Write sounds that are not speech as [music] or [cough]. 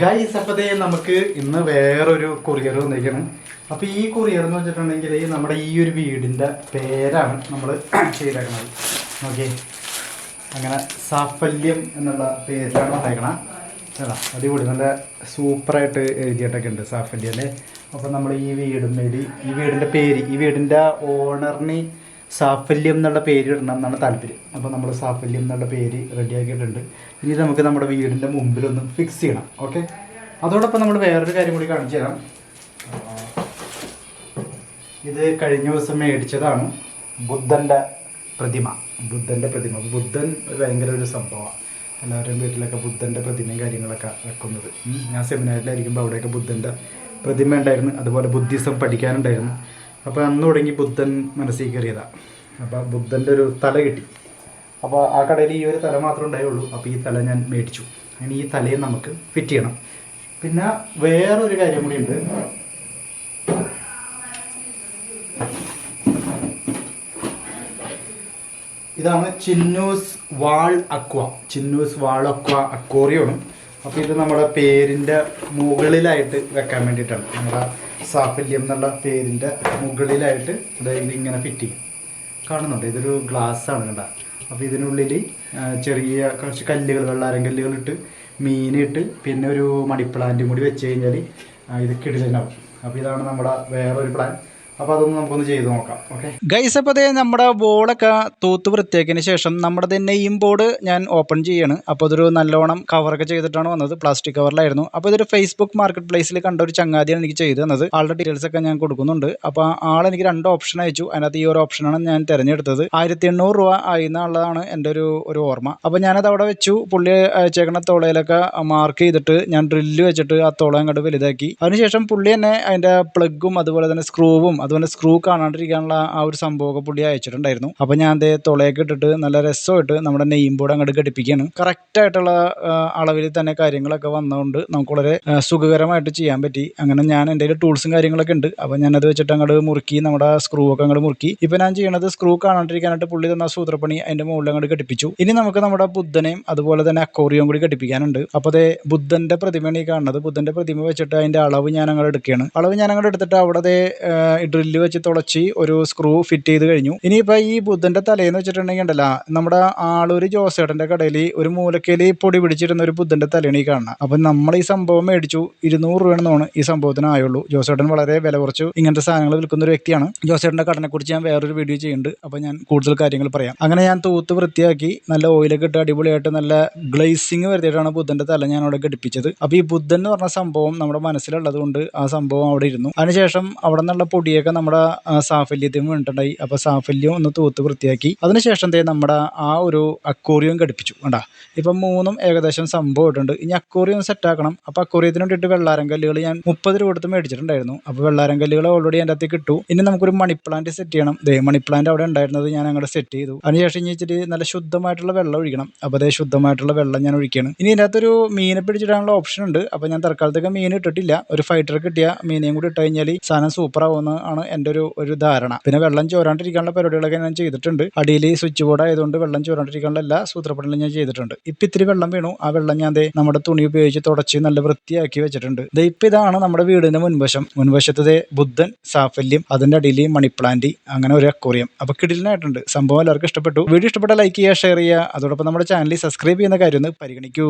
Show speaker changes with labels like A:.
A: Guys അപ്പതേ നമുക്ക് ഇന്ന് വേറൊരു കൊറിയർ വന്നിരിക്കണം അപ്പൊ ഈ കൊറിയർ എന്ന് വെച്ചിട്ടുണ്ടെങ്കിൽ നമ്മുടെ ഈ ഒരു വീടിന്റെ പേരാണ് നമ്മൾ [clears throat] ചെയ്തേക്കുന്നത് ഓക്കെ അങ്ങനെ സാഫല്യം എന്നുള്ള പേരിലാണ് വന്നേക്കണം. ചേട്ടാ അടിപൊളി. നല്ല സൂപ്പറായിട്ട് എഴുതിയിട്ടൊക്കെ ഉണ്ട് സാഫല്യം അല്ലേ? അപ്പം നമ്മൾ ഈ വീടും വേണ്ടി ഈ വീടിന്റെ പേര് ഈ വീടിന്റെ ഓണറിന് സാഫല്യം എന്നുള്ള പേര് ഇടണം എന്നാണ് താല്പര്യം. അപ്പോൾ നമ്മൾ സാഫല്യം എന്നുള്ള പേര് റെഡിയാക്കിയിട്ടുണ്ട്. ഇനി നമുക്ക് നമ്മുടെ വീടിന്റെ മുമ്പിലൊന്ന് ഫിക്സ് ചെയ്യണം. ഓക്കെ അതോടൊപ്പം നമ്മൾ വേറൊരു കാര്യം കൂടി കാണിച്ചു തരാം. ഇത് കഴിഞ്ഞ ദിവസം മേടിച്ചതാണ് ബുദ്ധന്റെ പ്രതിമ. ബുദ്ധന്റെ പ്രതിമ. ബുദ്ധൻ ഭയങ്കര ഒരു സംഭവമാണ്. എല്ലാവരുടെയും വീട്ടിലൊക്കെ ബുദ്ധന്റെ പ്രതിമയും കാര്യങ്ങളൊക്കെ വെക്കുന്നത്. ഞാൻ സെമിനാറിലായിരിക്കുമ്പോൾ അവിടെയൊക്കെ ബുദ്ധന്റെ പ്രതിമ ഉണ്ടായിരുന്നു. അതുപോലെ ബുദ്ധിസം പഠിക്കാനുണ്ടായിരുന്നു. അപ്പോൾ അന്ന് തുടങ്ങി ബുദ്ധൻ മനസ്സിൽ കയറിയതാണ് അപ്പോൾ ബുദ്ധന്റെ ഒരു തല കിട്ടി. അപ്പോൾ ആ കടയിൽ ഈ ഒരു തല മാത്രമേ ഉണ്ടായുള്ളൂ. അപ്പോൾ ഈ തല ഞാൻ മേടിച്ചു. അങ്ങനെ ഈ തലയെ നമുക്ക് ഫിറ്റ് ചെയ്യണം. പിന്നെ വേറൊരു കാര്യം കൂടി ഉണ്ട്. ഇതാണ് Chinnus world aqua. Chinnus world aqua അക്വോറിയമാണ്. അപ്പോൾ ഇത് നമ്മുടെ പേരിന്റെ മുകളിലായിട്ട് വെക്കാൻ വേണ്ടിയിട്ടാണ്. നമ്മുടെ സാഫല്യം എന്നുള്ള പേരിന്റെ മുകളിലായിട്ട് അതായത് ഇങ്ങനെ ഫിറ്റ് ചെയ്യും കാണുന്നുണ്ട്? ഇതൊരു ഗ്ലാസ് ആണ് കണ്ട. അപ്പോൾ ഇതിനുള്ളിൽ ചെറിയ കുറച്ച് കല്ലുകൾ വെള്ളാരം കല്ലുകളിട്ട് മീനിട്ട് പിന്നെ ഒരു മണിപ്ലാന്റും കൂടി വെച്ച് കഴിഞ്ഞാൽ ഇത് കിടിലനാവും. അപ്പോൾ ഇതാണ് നമ്മുടെ വേറൊരു പ്ലാൻ അപ്പോൾ അതൊന്ന് നമുക്കൊന്ന് ചെയ്ത് നോക്കാം ഓക്കെ
B: ഗൈസ് അപ്പോൾ അതേ നമ്മുടെ ബോളൊക്കെ തൂത്ത് വൃത്തിയാക്കിയതിന് ശേഷം നമ്മുടെ തന്നെ ഈ ബോർഡ് ഞാൻ ഓപ്പൺ ചെയ്യാണ്. അപ്പോൾ അതൊരു നല്ലോണം കവറൊക്കെ ചെയ്തിട്ടാണ് വന്നത്. പ്ലാസ്റ്റിക് കവറിലായിരുന്നു അപ്പോൾ ഇതൊരു ഫേസ്ബുക്ക് മാർക്കറ്റ് പ്ലേസിൽ കണ്ട ഒരു ചങ്ങാതിയാണ് എനിക്ക് ചെയ്തു തന്നത്. ആളുടെ ഡീറ്റെയിൽസ് ഒക്കെ ഞാൻ കൊടുക്കുന്നുണ്ട്. അപ്പോൾ ആൾ എനിക്ക് രണ്ട് ഓപ്ഷൻ അയച്ചു. അതിനകത്ത് ഈ ഒരു ഓപ്ഷനാണ് ഞാൻ തിരഞ്ഞെടുത്തത്. ആയിരത്തി എണ്ണൂറ് രൂപ ആയിരുന്നുള്ളതാണ് എന്റെ ഒരു ഒരു ഓർമ്മ. അപ്പോൾ ഞാനത് അവിടെ വെച്ചു. പുള്ളി അയച്ചേക്കണ തോളയിലൊക്കെ മാർക്ക് ചെയ്തിട്ട് ഞാൻ ഡ്രില്ല് വെച്ചിട്ട് ആ തോളം അങ്ങോട്ട് വലുതാക്കി. അതിനുശേഷം പുള്ളി തന്നെ അതിന്റെ പ്ലഗും അതുപോലെ തന്നെ സ്ക്രൂവും അതുപോലെ സ്ക്രൂ കാണാണ്ടിരിക്കാനുള്ള ആ ഒരു സംഭവമൊക്കെ പുള്ളി അയച്ചിട്ടുണ്ടായിരുന്നു. അപ്പോൾ ഞാൻ അതേ തുളയൊക്കെ ഇട്ടിട്ട് നല്ല രസമായിട്ട് നമ്മുടെ നെയ്യും ബോർഡ് അങ്ങോട്ട് ഘടിപ്പിക്കുകയാണ്. കറക്റ്റ് ആയിട്ടുള്ള അളവിൽ തന്നെ കാര്യങ്ങളൊക്കെ വന്നതുകൊണ്ട് നമുക്ക് വളരെ സുഖകരമായിട്ട് ചെയ്യാൻ പറ്റി. അങ്ങനെ ഞാൻ എന്റെ ടൂൾസും കാര്യങ്ങളൊക്കെ ഉണ്ട്. അപ്പോൾ ഞാനത് വെച്ചിട്ട് അങ്ങോട്ട് മുറുക്കി നമ്മുടെ സ്ക്രൂ ഒക്കെ അങ്ങോട്ട് മുറുക്കി. ഇപ്പോൾ ഞാൻ ചെയ്യണത് സ്ക്രൂ കാണാണ്ടിരിക്കാനായിട്ട് പുള്ളി തന്ന സൂത്രപ്പണി അതിന്റെ മുകളിൽ അങ്ങോട്ട് ഘടിപ്പിച്ചു. ഇനി നമുക്ക് നമ്മുടെ ബുദ്ധനെയും അതുപോലെ തന്നെ അക്കോറിയും കൂടി ഘടിപ്പിക്കാനുണ്ട്. അപ്പോൾ അതേ ബുദ്ധന്റെ പ്രതിമയാണ് ഈ കാണുന്നത്. ബുദ്ധന്റെ പ്രതിമ വെച്ചിട്ട് അതിന്റെ അളവ് ഞാൻ അങ്ങോട്ട് എടുക്കുകയാണ്. അളവ് ഞാൻ അങ്ങോട്ട് എടുത്തിട്ട് അവിടെ ആ, ഡ്രില്ല് വെച്ച് തുളച്ച് ഒരു സ്ക്രൂ ഫിറ്റ് ചെയ്ത് കഴിഞ്ഞു. ഇനിയിപ്പോൾ ഈ ബുദ്ധന്റെ തലേന്ന് വെച്ചിട്ടുണ്ടെങ്കിൽ ഉണ്ടല്ലോ നമ്മുടെ ആളൂർ ജോസേട്ടന്റെ കടയിൽ ഒരു മൂലക്കയിൽ പൊടി പിടിച്ചിരുന്ന ഒരു ബുദ്ധന്റെ തലയാണ് ഈ കാണുന്നത് അപ്പം നമ്മൾ ഈ സംഭവം മേടിച്ചു. ഇരുന്നൂറ് രൂപയാണെന്നാണ് ഈ സംഭവത്തിന് ആയുള്ളൂ. ജോസേട്ടൻ വളരെ വില കുറച്ചു ഇങ്ങനത്തെ സാധനങ്ങൾ വിൽക്കുന്ന ഒരു വ്യക്തിയാണ്. ജോസേട്ടന്റെ കടനെക്കുറിച്ച് ഞാൻ വേറൊരു വീഡിയോ ചെയ്യുന്നുണ്ട്. അപ്പോൾ ഞാൻ കൂടുതൽ കാര്യങ്ങൾ പറയാം. അങ്ങനെ ഞാൻ തൂത്ത് വൃത്തിയാക്കി നല്ല ഓയിലൊക്കെ ഇട്ട് അടിപൊളിയായിട്ട് നല്ല ഗ്ലേസിങ് വരുത്തിയിട്ടാണ് ബുദ്ധന്റെ തല ഞാൻ അവിടെ ഘടിപ്പിച്ചത്. അപ്പോൾ ഈ ബുദ്ധൻ എന്ന് പറഞ്ഞ സംഭവം നമ്മുടെ മനസ്സിലുള്ളത് കൊണ്ട് ആ സംഭവം അവിടെ ഇരുന്നു. അതിനുശേഷം അവിടെ നിന്നുള്ള പൊടിയൊക്കെ നമ്മുടെ ആ, സാഫല്യത്തിന് വേണ്ടിയിട്ടുണ്ടായി അപ്പോൾ സാഫല്യം ഒന്ന് തൂത്ത് വൃത്തിയാക്കി അതിനുശേഷം ദേ നമ്മുടെ ആ ഒരു അക്കൂറിയം ഘടിപ്പിച്ചു. കണ്ടാ? ഇപ്പം മൂന്നും ഏകദേശം സംഭവം ഇട്ടുണ്ട് ഇനി അക്കൂറിയം സെറ്റ് ആക്കണം. അപ്പോൾ അക്കൂറിയത്തിന് വേണ്ടിയിട്ട് വെള്ളാരം കല്ലുകൾ ഞാൻ മുപ്പത് രൂപ കൊടുത്ത് മേടിച്ചിട്ടുണ്ടായിരുന്നു. അപ്പോൾ വെള്ളാരം കല്ലുകൾ ഓൾറെഡി എന്റെ അകത്ത് കിട്ടു ഇനി നമുക്കൊരു മണി പ്ലാന്റ് സെറ്റ് ചെയ്യണം. ദേ മണി പ്ലാന്റ് അവിടെ ഉണ്ടായിരുന്നത് ഞാൻ അങ്ങോട്ട് സെറ്റ് ചെയ്തു. അതിനുശേഷം ഇനി ഇച്ചിരി നല്ല ശുദ്ധമായിട്ടുള്ള വെള്ളം ഒഴിക്കണം. അപ്പോൾ അതേ ശുദ്ധമായിട്ടുള്ള വെള്ളം ഞാൻ ഒഴിക്കുകയാണ് ഇനി ഇതിനകത്തൊരു മീനെ പിടിച്ചിടാനുള്ള ഓപ്ഷൻ ഉണ്ട്. അപ്പോൾ ഞാൻ തൽക്കാലത്തേക്ക് മീൻ ഇട്ടിട്ടില്ല. ഒരു ഫൈറ്റർ കിട്ടിയ മീനെയും കൂടി ഇട്ട് കഴിഞ്ഞാൽ സാധനം സൂപ്പർ ആവുമെന്ന് ആണ് എന്റെ ഒരു ഒരു ധാരണ. പിന്നെ വെള്ളം ചോരാണ്ടിരിക്കാനുള്ള പരിപാടികളൊക്കെ ഞാൻ ചെയ്തിട്ടുണ്ട്. അടിയിൽ സ്വിച്ച് ബോർഡ് ആയതുകൊണ്ട് വെള്ളം ചോരാണ്ടിരിക്കാനുള്ള എല്ലാ സൂത്രപ്പണികളും ഞാൻ ചെയ്തിട്ടുണ്ട്. ഇപ്പം ഇത്തിരി വെള്ളം വീണു. ആ വെള്ളം ഞാൻ നമ്മുടെ തുണി ഉപയോഗിച്ച് തുടച്ച് നല്ല വൃത്തിയാക്കി വെച്ചിട്ടുണ്ട്. ഇപ്പം ഇതാണ് നമ്മുടെ വീടിന്റെ മുൻവശം. മുൻവശത്തത് ബുദ്ധൻ സാഫല്യം അതിന്റെ അടിയിൽ മണി പ്ലാന്റ് അങ്ങനെ ഒരു അക്വറിയം അപ്പോൾ കിടിലിനായിട്ടുണ്ട്. സംഭവം എല്ലാവർക്കും ഇഷ്ടപ്പെട്ടു. വീഡിയോ ഇഷ്ടപ്പെട്ട ലൈക്ക് ചെയ്യുക ഷെയർ ചെയ്യുക. അതോടൊപ്പം നമ്മുടെ ചാനലിൽ സബ്സ്ക്രൈബ് ചെയ്യുന്ന കാര്യം ഒന്ന് പരിഗണിക്കൂ.